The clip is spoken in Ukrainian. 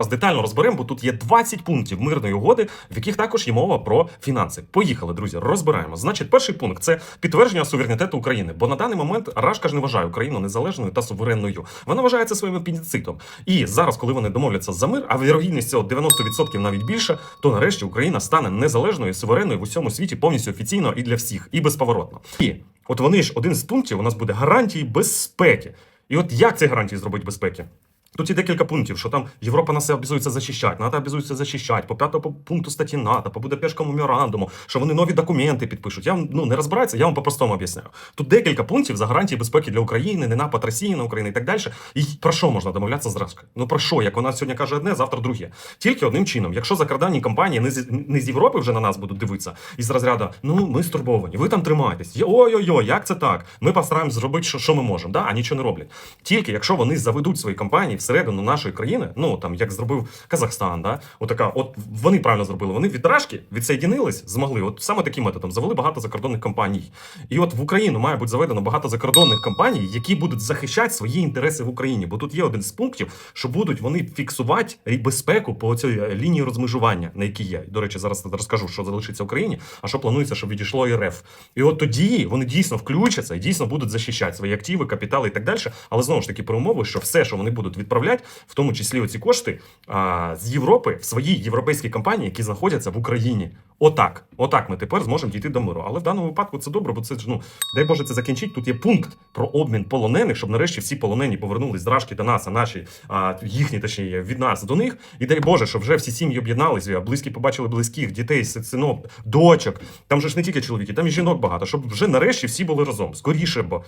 Зараз детально розберемо, бо тут є 20 пунктів мирної угоди, в яких також є мова про фінанси. Поїхали, друзі, розбираємо. Значить, перший пункт це підтвердження суверенітету України. Бо на даний момент Рашка ж не вважає Україну незалежною та суверенною. Вона вважає це своїм апендицитом. І зараз, коли вони домовляться за мир, а вірогідність цього 90% навіть більше, то нарешті Україна стане незалежною, суверенною в усьому світі повністю офіційно і для всіх, і безповоротно. І от вони ж один з пунктів у нас буде гарантії безпеки. І от як ці гарантії зробити безпеки? Тут є декілька пунктів, що там Європа нас обязується захищати, НАТО обязується захищати, по п'ятому пункту статті НАТО, по Будапештському меморандуму, що вони нові документи підпишуть. Я ну не розбираюся, я вам по-простому об'ясняю. Тут декілька пунктів за гарантії безпеки для України, не напад Росії на Україну і так далі. І про що можна домовлятися з? Ну про що? Як вона сьогодні каже одне, завтра друге. Тільки одним чином, якщо закордонні компанії не з, не з Європи вже на нас будуть дивитися, із розряду, ну ми стурбовані, ви там тримаєтесь. Ой-ой-ой, як це так? Ми постараємось зробити, що, що ми можемо, да? а нічого не роблять. Тільки якщо вони заведуть свої компанії всередину нашої країни, ну там як зробив Казахстан, да? Отака, от вони правильно зробили. Вони від Рашки відсоєдинились, змогли. От саме таким методом завели багато закордонних компаній. І от в Україну має бути заведено багато закордонних компаній, які будуть захищати свої інтереси в Україні. Бо тут є один з пунктів, що будуть вони фіксувати безпеку по цій е, лінії розмежування, на якій є. До речі, зараз розкажу, що залишиться в Україні, а що планується, щоб відійшло РФ. І от тоді вони дійсно включаться і дійсно будуть захищати свої активи, капітали і так далі. Але знову ж таки, при умови, що все, що вони будуть відправляти, в тому числі оці кошти а, з Європи в свої європейські компанії, які знаходяться в Україні. Отак, отак ми тепер зможемо дійти до миру. Але в даному випадку це добре, бо це ж ну дай Боже це закінчить. Тут є пункт про обмін полонених, щоб нарешті всі полонені повернулись з до нас, а наші а, їхні точніше від нас до них. І дай Боже, щоб вже всі сім'ї об'єднались, близькі побачили близьких, дітей, синок, дочок. Там же ж не тільки чоловіки, там і жінок багато, щоб вже нарешті всі були разом. Скоріше, бо